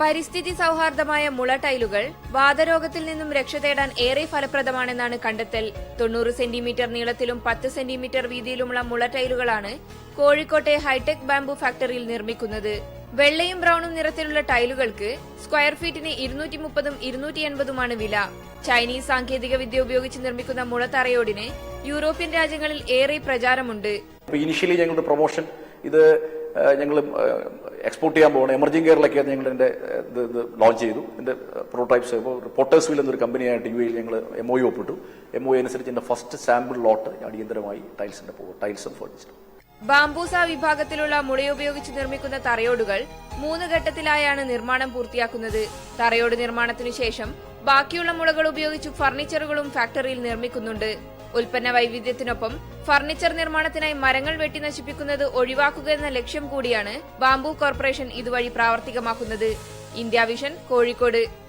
പരിസ്ഥിതി സൌഹാർദ്ദമായ മുള ടൈലുകൾ വാതരോഗത്തിൽ നിന്നും രക്ഷ തേടാൻ ഏറെ ഫലപ്രദമാണെന്നാണ് കണ്ടെത്തൽ. തൊണ്ണൂറ് സെന്റിമീറ്റർ നീളത്തിലും പത്ത് സെന്റിമീറ്റർ വീതിയിലുമുള്ള മുള ടൈലുകളാണ് കോഴിക്കോട്ടെ ഹൈടെക് ബാംബു ഫാക്ടറിയിൽ നിർമ്മിക്കുന്നത്. വെള്ളയും ബ്രൌണും നിറത്തിലുള്ള ടൈലുകൾക്ക് സ്ക്വയർ ഫീറ്റിന് ഇരുന്നൂറ്റി മുപ്പതും ഇരുന്നൂറ്റി എൺപതുമാണ് വില. ചൈനീസ് സാങ്കേതിക വിദ്യ ഉപയോഗിച്ച് നിർമ്മിക്കുന്ന മുളത്തറയോടിന് യൂറോപ്യൻ രാജ്യങ്ങളിൽ ഏറെ പ്രചാരമുണ്ട്. ഇനിഷ്യലി ഞങ്ങളുടെ പ്രൊമോഷൻ ഇത് ഞങ്ങൾ എക്സ്പോർട്ട് ചെയ്യാൻ പോകണം എമർജിംഗ് കെയറിലൊക്കെ ഞങ്ങൾ ഇതിന്റെ ഇത് ലോഞ്ച് ചെയ്തു. ഇതിന്റെ പ്രോട്ടോടൈപ്സ് റിപ്പോർട്ടേഴ്സ് വീൽ എന്നൊരു കമ്പനിയായിട്ട് യു എയിൽ ഞങ്ങൾ എം ഒ ഒപ്പിട്ടു. എം ഒ അനുസരിച്ച് എന്റെ ഫസ്റ്റ് സാമ്പിൾ ലോട്ട് അടിയന്തരമായി ടൈൽസിന്റെ പോകും ടൈൽസ് ഫർണിച്ചർ ബാംബൂസ വിഭാഗത്തിലുള്ള മുളയുപയോഗിച്ച് നിർമ്മിക്കുന്ന തറയോടുകൾ മൂന്ന് ഘട്ടത്തിലായാണ് നിർമ്മാണം പൂർത്തിയാക്കുന്നത്. തറയോട് നിർമ്മാണത്തിനു ശേഷം ബാക്കിയുള്ള മുളകൾ ഉപയോഗിച്ച് ഫർണിച്ചറുകളും ഫാക്ടറിയിൽ നിർമ്മിക്കുന്നുണ്ട്. ഉൽപ്പന്ന വൈവിധ്യത്തിനൊപ്പം ഫർണിച്ചർ നിർമ്മാണത്തിനായി മരങ്ങൾ വെട്ടി നശിപ്പിക്കുന്നത് ഒഴിവാക്കുക എന്ന ലക്ഷ്യം കൂടിയാണ് ബാംബു കോർപ്പറേഷൻ ഇതുവഴി പ്രാവർത്തികമാക്കുന്നത്. India vision Kozhikode.